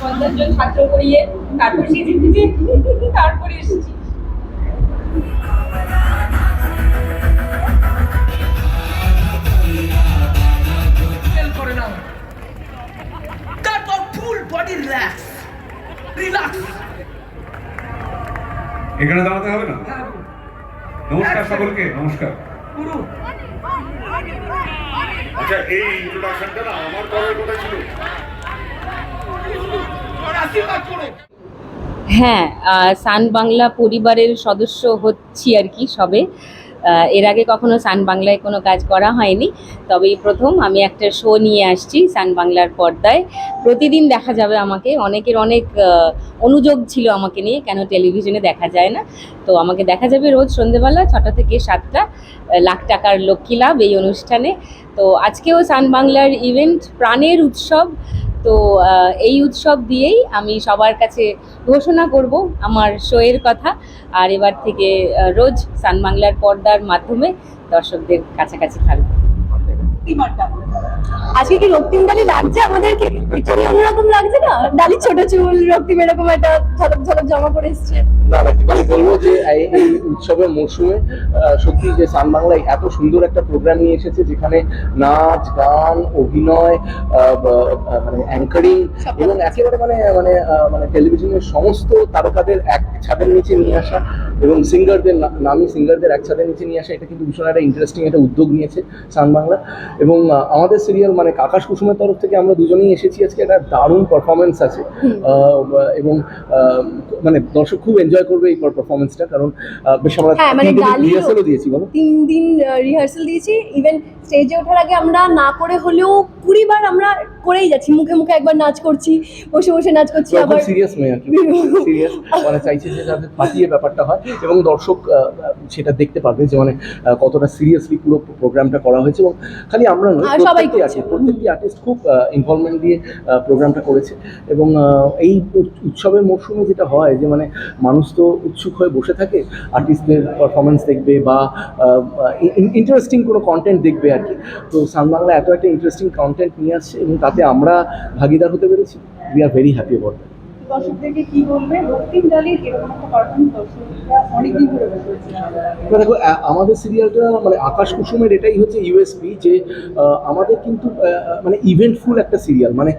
পঞ্চাশ জন ছাত্র করিয়ে তারপর তারপরে এসেছি। বডি রিল্যাক্স রিল্যাক্স এখানে দাঁড়াতে হবে না? নমস্কার সকলকে নমস্কার। গুরু আচ্ছা এই ইন্ট্রোডাকশনটা না আমার করার কথা ছিল? আশীর্বাদ করো। হ্যাঁ সান বাংলা পরিবারের সদস্য হচ্ছি আর কি সবে। এর আগে কখনো সান বাংলায় কোনো কাজ করা হয়নি। তবে এই প্রথম আমি একটা শো নিয়ে আসছি সান বাংলার পর্দায়। প্রতিদিন দেখা যাবে আমাকে। অনেকের অনেক অনুযোগ ছিল আমাকে নিয়ে। কেন টেলিভিশনে দেখা যায় না? তো আমাকে দেখা যাবে রোজ সন্ধেবেলা ছটা থেকে সাতটা লাখ টাকার লক্ষ্মী লাভ এই অনুষ্ঠানে। তো আজকেও সান বাংলার ইভেন্ট প্রাণের উৎসব। তো এই উৎসব দিয়েই আমি সবার কাছে ঘোষণা করব আমার শোয়ের কথা। আর এবার থেকে রোজ সানবাংলার পর্দার মাধ্যমে দর্শকদের কাছাকাছি থাকব। আজকে কি রক্তিম ডালি লাগছে আমাদেরকে? একটুখানি অন্যরকম লাগছে না? ডালি ছোট চুল রক্তিম এরকম একটা ঝলক ঝলক জামা পরে এসছে। না না বলব যে এই এই উৎসবের মরশুমে সত্যি যে সান বাংলায় এত সুন্দর একটা প্রোগ্রাম নিয়ে এসেছে যেখানে নাচ গান অভিনয় মানে অ্যাঙ্কারিং এবং একেবারে মানে মানে মানে টেলিভিশনের সমস্ত তারকাদের এক ছাদের নিচে নিয়ে আসা এবং সিঙ্গারদের নামি সিঙ্গারদের এক ছাদের নিচে নিয়ে আসা এটা কিন্তু ভীষণ একটা ইন্টারেস্টিং একটা উদ্যোগ নিয়েছে সান বাংলা। এবং আমাদের সিরিয়াল মানে কাকাশ কুসুমের তরফ থেকে আমরা দুজনেই এসেছি আজকে। একটা দারুণ পারফরমেন্স আছে। এবং মানে দর্শক খুব এনজয় করবে এই পারফরমেন্সটা কারণ বেশ আমরা হ্যাঁ, মানে রিহার্সালও দিয়েছি বলো। তিন দিন রিহার্সাল দিয়েছি। ইভেন স্টেজে ওঠার আগে আমরা না করে হলেও কুড়ি বার আমরা করেই যাচ্ছি। মুখে মুখে একবার নাচ করছি বসে বসে নাচ করছি আবার সিরিয়াস মেয়ে আর সিরিয়াস মানে চাইছে যে যাতে ফাটিয়ে ব্যাপারটা হয়। এবং দর্শক সেটা দেখতে পারবে যে মানে কতটা সিরিয়াসলি পুরো প্রোগ্রামটা করা হয়েছে। এবং খালি আমরা নয় সবাই আর্টিস্ট প্রত্যেকটি আর্টিস্ট খুব ইনভলভমেন্ট দিয়ে প্রোগ্রামটা করেছে। এবং এই উৎ- উৎসবের মরশুমে যেটা হয় যে মানে মানুষ তো উৎসুক হয়ে বসে থাকে আর্টিস্টদের পারফরমেন্স দেখবে বা ইন্টারেস্টিং কোনো কন্টেন্ট দেখবে আর কি। তো সানবাংলা এত একটা ইন্টারেস্টিং কন্টেন্ট নিয়ে আসছে এবং তাতে আমরা ভাগিদার হতে পেরেছি। We are very happy about দর্শকদেরকে কি বলবে? রক্তিম ডালির এরকম একটা পারফরমেন্স দর্শকরা অনেকদিন ধরে বসে রয়েছে। দেখো আমাদের সিরিয়ালটা মানে আকাশ কুসুমের এটাই হচ্ছে ইউএসপি যে আমাদের কিন্তু মানে ইভেন্টফুল একটা সিরিয়াল মানে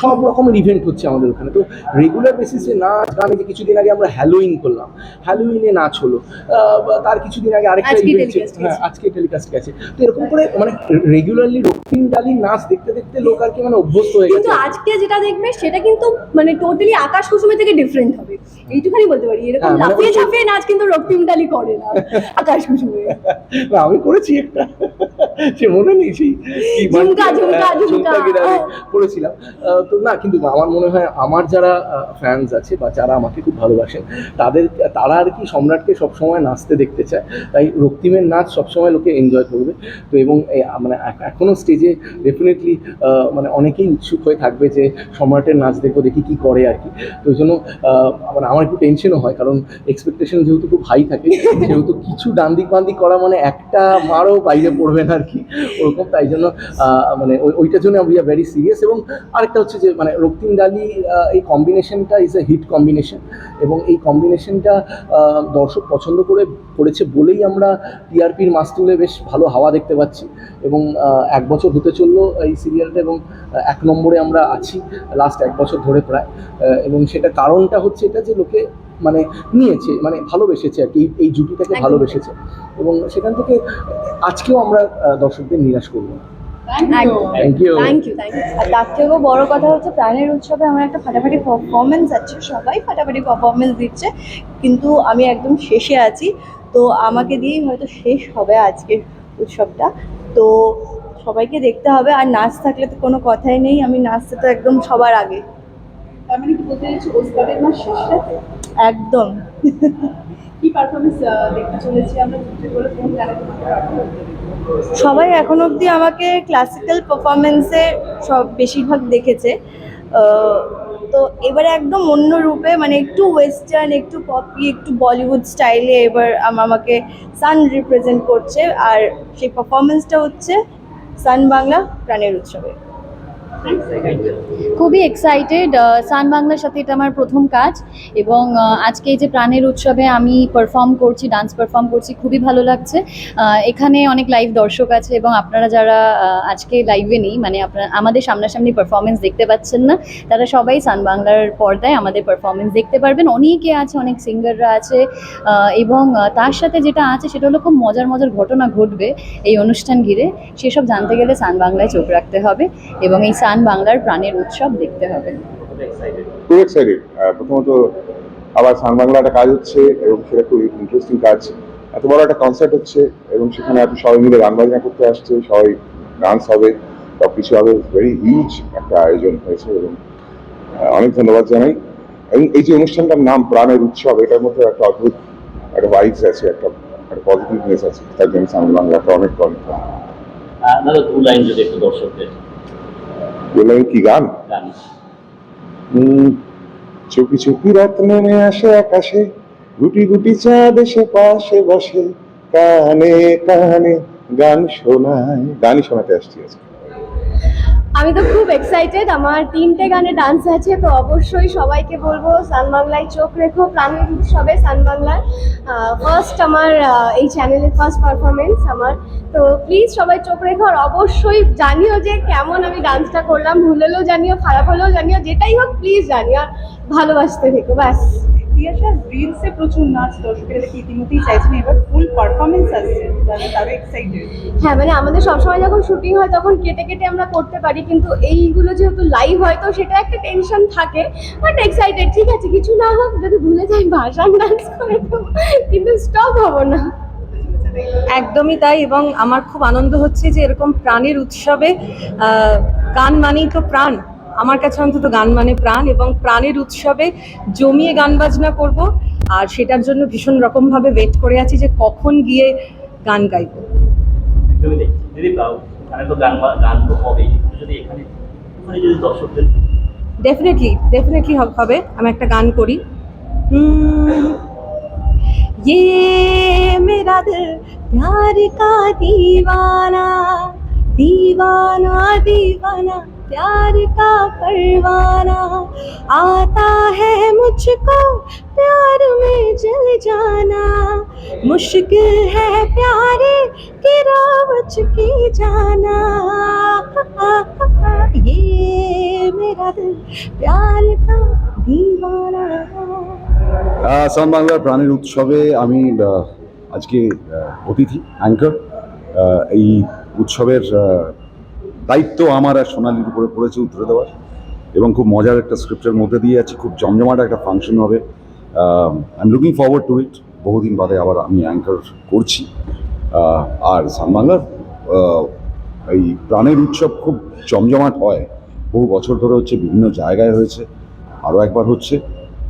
সব রকমের ইভেন্ট হচ্ছে আমাদের ওখানে। তো রেগুলার বেসিসে নাচ গান যে কিছুদিন আগে আমরা হ্যালোইন করলাম। হ্যালোইনে নাচ হলো। তার কিছুদিন আগে আরেকটা ইভেন্ট হ্যাঁ আজকে টেলিকাস্ট গেছে। তো এরকম করে মানে রেগুলারলি রক্তিম ডালি নাচ দেখতে দেখতে লোক আর কি মানে অভ্যস্ত হয়ে কিন্তু গেছে। আজকে যেটা দেখবে সেটা কিন্তু মানে টোটালি আকাশ কুসুমের থেকে ডিফারেন্ট হবে। এইটুখানি বলতে পারি। এরকম হ্যাঁ, মানে লাফিয়ে ঝাঁপিয়ে নাচ কিন্তু রক্তিম ডালি করে না আকাশ কুসুমে। আমি করেছি একটা। সে মনে নেই সেই। গিয়ে করেছিলাম তো না কিন্তু আমার মনে হয় আমার যারা ফ্যান্স আছে বা যারা আমাকে খুব ভালোবাসেন তাদের তারা আর কি সম্রাটকে সবসময় নাচতে দেখতে চায়। তাই রক্তিমের নাচ সবসময় লোকে এনজয় করবে। তো এবং মানে এখ- এখনও স্টেজে ডেফিনেটলি মানে অনেকেই উৎসুক হয়ে থাকবে যে সম্রাটের নাচ দেখব দেখি কি করে আর কি। তো ওই জন্য মানে আমার একটু টেনশনও হয় কারণ এক্সপেকটেশন যেহেতু খুব হাই থাকে সেহেতু কিছু ডান্দিক বান্দিক করা মানে একটা মারও বাইরে পড়বে না। আর কি, ওরকম। তাই জন্য মানে ওই- ওইটার জন্য উই আর ভেরি সিরিয়াস এবং আরেকটা হচ্ছে যে মানে রক্তিম ডালি এই কম্বিনেশনটা ইজ এ হিট কম্বিনেশন এবং এই কম্বিনেশনটা দর্শক পছন্দ করে, করেছে বলেই আমরা টিআরপির মাস তুলে বেশ ভালো হাওয়া দেখতে পাচ্ছি এবং এক বছর হতে চলল এই সিরিয়ালটা এবং এক নম্বরে আমরা আছি লাস্ট এক বছর ধরে প্রায়। এবং সেটা কারণটা হচ্ছে এটা যে, লোকে মানে নিয়েছে মানে ভালোবেসেছে আর কি এই- এই জুটিটাকে ভালোবেসেছে। এবং সেখান থেকে আজকেও আমরা দর্শকদের নিরাশ করব thank you thank you thank you thank you আর তার থেকেও বড় কথা হচ্ছে প্রাণের উৎসবে আমার একটা ফাটাফাটি পারফরমেন্স আছে সবাই ফাটাফাটি পারফরমেন্স দিচ্ছে। কিন্তু আমি একদম শেষে আছি তো আমাকে দিয়েই হয়তো শেষ হবে আজকের উৎসবটা। তো সবাইকে দেখতে হবে আর নাচ থাকলে তো কোনো কথাই নেই আমি নাচতে তো একদম সবার আগে। তার মানে কি বলতে চাইছি ওস্তাদের শেষটাতে একদম। কি পারফরমেন্স দেখতে চলেছি আমরা? করে কোন? সবাই এখন অবধি আমাকে ক্লাসিক্যাল পারফরমেন্সে সব বেশিরভাগ দেখেছে। তো এবারে একদম অন্য রূপে মানে একটু ওয়েস্টার্ন একটু পপি একটু বলিউড স্টাইলে এবার আমাকে সান রিপ্রেজেন্ট করছে। আর সেই পারফরমেন্সটা হচ্ছে সান বাংলা প্রাণের উৎসবে খুবই এক্সাইটেড সান বাংলার সাথে এটা আমার প্রথম কাজ এবং আজকে এই যে প্রাণের উৎসবে আমি পারফর্ম করছি ডান্স পারফর্ম করছি, খুবই ভালো লাগছে। এখানে অনেক লাইভ দর্শক আছে এবং আপনারা যারা আজকে লাইভে নেই মানে আপনারা, আমাদের সামনাসামনি পারফরমেন্স দেখতে পাচ্ছেন না, তারা সবাই সান বাংলার পর্দায় আমাদের পারফরমেন্স দেখতে পারবেন। অনেকে আছে, অনেক সিঙ্গাররা আছে এবং তার সাথে যেটা আছে, সেটা হলো খুব মজার মজার ঘটনা ঘটবে এই অনুষ্ঠান ঘিরে। সেসব জানতে গেলে সান বাংলায় চোখ রাখতে হবে এবং এই সান বাংলার প্রাণের উৎসব দেখতে হবে। খুব এক্সাইটেড প্রথমত আবার সান বাংলা একটা কাজ হচ্ছে এবং সেটা খুব ইন্টারেস্টিং কাজ। এত বড় একটা কনসার্ট হচ্ছে এবং সেখানে এত সবাই মিলে গান বাজনা করতে আসছে সবাই ডান্স হবে। সব কিছু হবে ভেরি হিউজ একটা আয়োজন হয়েছে এবং অনেক ধন্যবাদ জানাই। এবং এই যে অনুষ্ঠানটার নাম প্রাণের উৎসব এটার মধ্যে একটা অদ্ভুত একটা ভাইবস আছে একটা একটা পজিটিভনেস আছে। তার জন্য সান বাংলাটা অনেক অনেক ধন্যবাদ। দাদা দু লাইন যদি একটু দর্শকদের বললাম কি গান? চুপি চুপি রাত নেমে আসে আকাশে। গুটি গুটি চাঁদ এসে পাশে বসে। কানে কানে গান শোনায়। গানই শোনাতে আসছি আজকে। আমি তো খুব এক্সাইটেড আমার তিনটে গানে ডান্স আছে, তো অবশ্যই সবাইকে বলব সান বাংলায় চোখ রেখো, প্রাণের উৎসবে সান বাংলার। ফার্স্ট আমার এই চ্যানেলের ফার্স্ট পারফরমেন্স আমার। তো প্লিজ সবাই চোখ রেখো, আর অবশ্যই জানিও যে কেমন আমি ডান্সটা করলাম ভুল হলেও জানিও, খারাপ হলেও জানিও, যেটাই হোক প্লিজ জানিও, আর ভালোবাসতে থেকো, ব্যাস। তিয়াশা রিলসে প্রচুর নাচ দর্শকেরা দেখে ইতিমধ্যেই চাইছেন এবার ফুল পারফরমেন্স আসছে। তারা এক্সাইটেড হ্যাঁ মানে আমাদের সবসময় যখন শুটিং হয় তখন কেটে কেটে আমরা করতে পারি কিন্তু এইগুলো যেহেতু লাইভ হয় তো সেটা একটা টেনশন থাকে বাট এক্সাইটেড ঠিক আছে কিছু না হোক যদি ভুলে যাই ভাষণ ডান্স করে দেবো কিন্তু স্টপ হব না। একদমই তাই এবং আমার খুব আনন্দ হচ্ছে যে এরকম প্রাণের উৎসবে আহ, গান মানেই তো প্রাণ। আমার কাছে অন্তত গান মানে প্রাণ এবং প্রাণের উৎসবে জমিয়ে গান বাজনা করব আর সেটার জন্য ভীষণ রকমভাবে ওয়েট করে আছি যে কখন গিয়ে গান গাইবো একদমই তাই। দিদি আহ, ওখানে তো গান বা- গান তো হবেই একটু যদি এখানে ওখানে যদি দর্শকদের डेफिनेटली डेफिनेटली হবে আমি একটা গান করি हम्म, ये मेरा दिल प्यार का दीवाना दीवाना दीवाना प्यार का परवाना आता है मुझको प्यार में जल जाना मुश्किल है प्यारे की रावच की जाना ये मेरा दिल प्यार का दीवाना আসাম বাংলার প্রাণের উৎসবে আমি আহ, আজকে আহ, অতিথি অ্যাঙ্কার এই উৎসবের আহ, দায়িত্ব আমার আর সোনালির উপরে পড়েছে উত্তরে দেওয়ার। এবং খুব মজার একটা স্ক্রিপ্টের মধ্যে দিয়ে যাচ্ছি খুব জমজমাট একটা ফাংশন হবে। I am looking forward to it বহুদিন বাদে আবার আমি অ্যাঙ্কার করছি। আর সান বাংলার আহ, এই প্রাণের উৎসব খুব জমজমাট হয়। বহু বছর ধরে হচ্ছে বিভিন্ন জায়গায় হয়েছে আরও একবার হচ্ছে।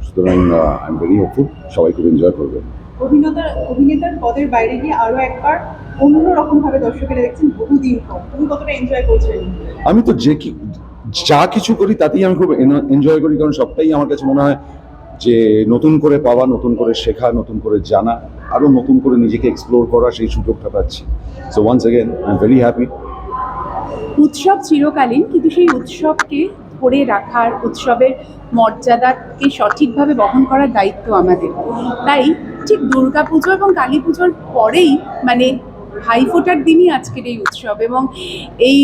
সুতরাং আই এম ভেরি হোপফুল সবাই খুব এনজয় করবে অভিনেতার অভিনেতার পদের বাইরে গিয়ে আরও একবার অন্যরকম ভাবে দর্শকেরা দেখছেন বহুদিন পর। তুমি কতটা এনজয় করছেন আমি তো যে কি যা কিছু করি তাতেই আমি খুব এনজয় করি কারণ সবটাই আমার কাছে মনে হয় যে নতুন করে পাওয়া নতুন করে শেখা নতুন করে জানা আরও নতুন করে নিজেকে এক্সপ্লোর করা সেই সুযোগটা পাচ্ছি। So once again I am very happy উৎসব চিরকালীন কিন্তু সেই উৎসবকে ধরে রাখার উৎসবের মর্যাদাকে সঠিকভাবে বহন করার দায়িত্ব আমাদের। তাই ঠিক দুর্গা পুজো এবং কালী পুজোর পরেই মানে ভাইফোঁটার দিনই আজকের এই উৎসব এবং এই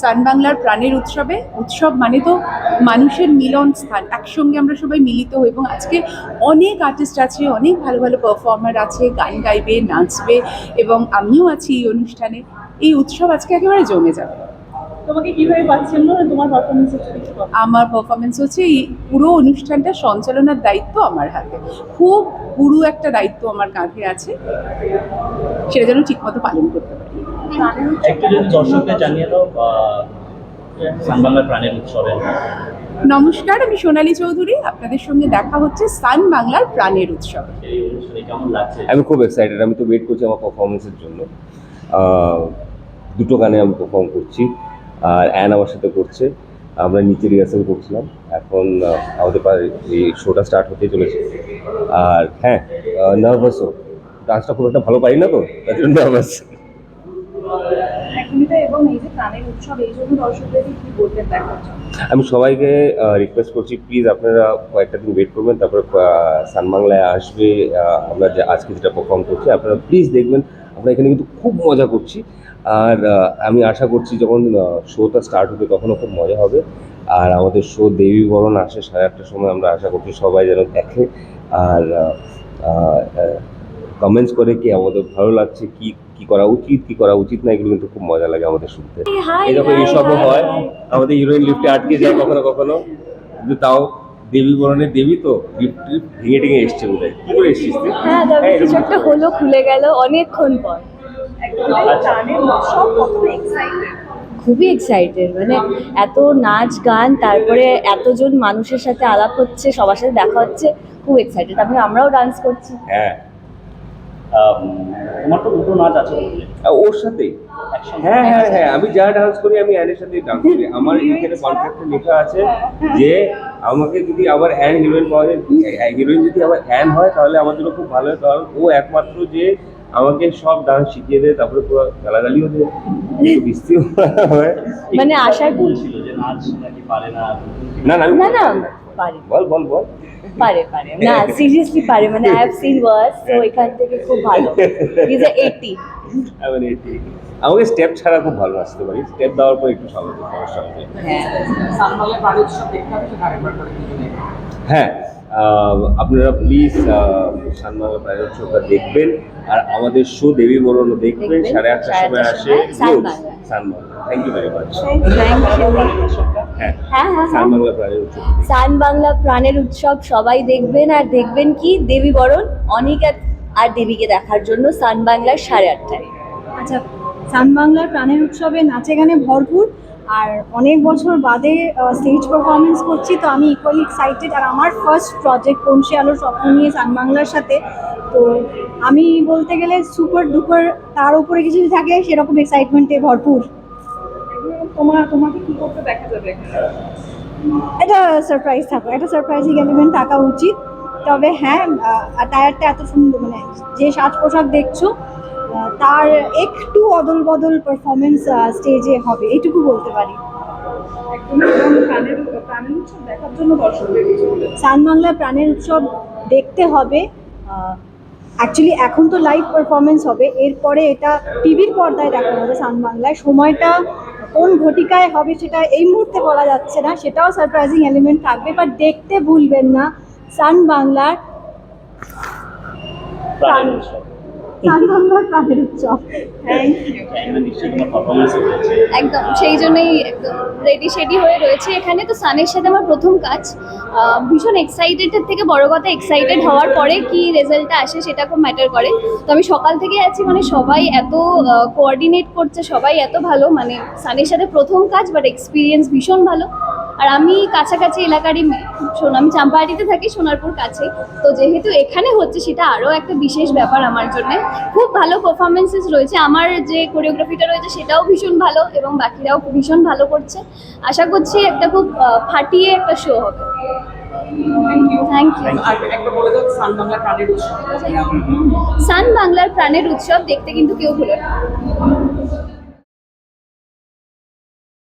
সান বাংলার প্রাণের উৎসবে, উৎসব মানে তো মানুষের মিলন স্থান, একসঙ্গে আমরা সবাই মিলিত হই এবং আজকে অনেক আর্টিস্ট আছে, অনেক ভালো ভালো পারফর্মার আছে, গান গাইবে, নাচবে এবং আমিও আছি এই অনুষ্ঠানে। এই উৎসব আজকে একেবারে জমে যাবে। তোমাকে কীভাবে পাচ্ছেন না? তোমার পারফরমেন্স আমার পারফরমেন্স হচ্ছে এই পুরো অনুষ্ঠানটা সঞ্চালনার দায়িত্ব আমার হাতে। খুব পুরো একটা দায়িত্ব আমার কাঁধে আছে সেটা যেন ঠিকমতো পালন করতে পারি। একটু যদি দর্শকদের জানিয়ে দাও আহ, প্রাণের উৎসবে। নমস্কার আমি সোনালী চৌধুরী আপনাদের সঙ্গে দেখা হচ্ছে সান বাংলার প্রাণের উৎসব। এই অনুষ্ঠানে কেমন লাগছে? আমি খুব এক্সাইটেড আমি তো ওয়েট করছি আমার পারফরমেন্সের জন্য। দুটো গানে আমি পারফর্ম করছি। আর অ্যান আমার সাথে করছে। আমরা নিচে রিহার্সাল করছিলাম। এখন আমাদের এই শোটা স্টার্ট হতে চলেছে। আর হ্যাঁ নার্ভাসও ডান্সটা খুব একটা ভালো পারি না তো? তার জন্য নার্ভাস আমি সবাইকে রিকোয়েস্ট করছি প্লিজ আপনারা কয়েকটা দিন ওয়েট করবেন তারপরে সানবাংলায় আসবে আমরা যে আজকে যেটা পারফর্ম করছি আপনারা প্লিজ দেখবেন আমরা এখানে কিন্তু খুব মজা করছি। আর আমি আশা করছি যখন শোটা স্টার্ট হবে তখনও খুব মজা হবে। আর আমাদের শো দেবী বরণ আসে সাড়ে আটটার সময় আমরা আশা করছি সবাই যেন দেখে। আর কমেন্টস করে কি আমাদের ভালো লাগছে কি কি করা উচিত কি করা উচিত না এগুলো কিন্তু খুব মজা লাগে আমাদের শুনতে। এরকম এইসবও হয়। আমাদের হিরোইন লিফটে আটকে যায় কখনো কখনো। কিন্তু তাও দেবী বরণের দেবী তো লিফট ভেঙে টেঙে এসছে বোধ কি করে এসছিস হ্যাঁ হ্যাঁ, একটা হলো খুলে গেল অনেকক্ষণ পর। খুবই এক্সাইটেড মানে এত নাচ গান তারপরে এতজন মানুষের সাথে আলাপ হচ্ছে সবার সাথে দেখা হচ্ছে খুব এক্সাইটেড তারপরে আমরাও ডান্স করছি। হ্যাঁ। তোমার তো দুটো নাচ আছে ওর সাথে হ্যাঁ হ্যাঁ হ্যাঁ আমি যা ডান্স করি আমি অ্যানের সাথে ডান্স করি। আমার এখানে কন্ট্রাক্টে লেখা আছে যে আমাকে যদি আবার অ্যান হিরোইন পাওয়া যায় হিরোইন যদি আবার অ্যান হয় তাহলে আমার জন্য খুব ভালো হয়। কারণ ও একমাত্র যে আমাকে সব ডান্স শিখিয়ে দেয় তারপরে পুরো গালাগালিও দেয়। বৃষ্টিও হয়। মানে আশার বলছিল যে নাচ নাকি পারে না না না আমি না না পারে। বল বল বল। পারে পারে। না সিরিয়াসলি পারে। মানে আই হ্যাভ সিন ওয়ার্স তো এখান থেকে খুব ভালো। ইজ এ 80 আমি এটি আমাকে স্টেপ ছাড়া খুব ভালো আসতে পারি। স্টেপ দেওয়ার পর একটু সমস্যা সমস্যা। হ্যাঁ। আহ, আপনারা প্লিজ সানবাংলা প্রাইভেট শোটা দেখবেন। আর আমাদের শো দেবী বরণ দেখবেন দেখবেন, সাড়ে আটটার সময় আসে। সানবাংলা থ্যাংক ইউ ভেরি মাচ সান বাংলা প্রাণের উৎসব সবাই দেখবেন আর দেখবেন কি? দেবী বরণ অনিকা আর দেবীকে দেখার জন্য সান বাংলার সাড়ে আটটায়। আচ্ছা সান বাংলার প্রাণের উৎসবে নাচে গানে ভরপুর আর অনেক বছর বাদে স্টেজ পারফরমেন্স করছি তো আমি ইকুয়ালি এক্সাইটেড আর আমার ফার্স্ট প্রজেক্ট কনসে আলোর স্বপ্ন নিয়ে সান বাংলার সাথে তো আমি বলতে গেলে সুপার ডুপার তার উপরে কিছু যদি থাকে সেরকম এক্সাইটমেন্টে ভরপুর। তোমার তোমাকে কি করতে দেখা যাবে? এটা সারপ্রাইজ থাকো একটা সারপ্রাইজিং এলিমেন্ট থাকা উচিত। তবে হ্যাঁ টায়ারটা এত সুন্দর মানে যে সাজ পোশাক দেখছ তার একটু অদল বদল পারফরমেন্স স্টেজে হবে এইটুকু বলতে পারি। একদমই প্রাণের উৎসব সান বাংলা। প্রাণের দেখতে হবে। অ্যাকচুয়ালি এখন তো লাইভ পারফরমেন্স হবে। এরপরে এটা টিভির পর্দায় দেখা হবে সান বাংলায়। সময়টা কোন ঘটিকায় হবে সেটা এই মুহূর্তে বলা যাচ্ছে না। সেটাও সারপ্রাইজিং এলিমেন্ট থাকবে বাট দেখতে ভুলবেন না। সান বাংলার প্রাণের উৎসব। একদম সেই জন্যই একদম রেডি শেডি হয়ে রয়েছে। এখানে তো সানের সাথে আমার প্রথম কাজ। ভীষণ এক্সাইটেডের থেকে বড় কথা এক্সাইটেড হওয়ার পরে কি রেজাল্টটা আসে সেটা খুব ম্যাটার করে। তো আমি সকাল থেকে আছি মানে সবাই এত কোঅর্ডিনেট করছে সবাই এত ভালো। মানে সানের সাথে প্রথম কাজ বাট এক্সপিরিয়েন্স ভীষণ ভালো। আর আমি কাছাকাছি এলাকারই মেয়ে আমি চাম্পাহাটিতে থাকি সোনারপুর কাছে। তো যেহেতু এখানে হচ্ছে সেটা আরও একটা বিশেষ ব্যাপার আমার জন্য। খুব ভালো পারফরমেন্সেস রয়েছে। আমার যে কোরিওগ্রাফিটা রয়েছে সেটাও ভীষণ ভালো এবং বাকিরাও ভীষণ ভালো করছে। আশা করছি একটা খুব ফাটিয়ে একটা শো হবে। সান বাংলার প্রাণের উৎসব দেখতে কিন্তু কেউ ভুলো না।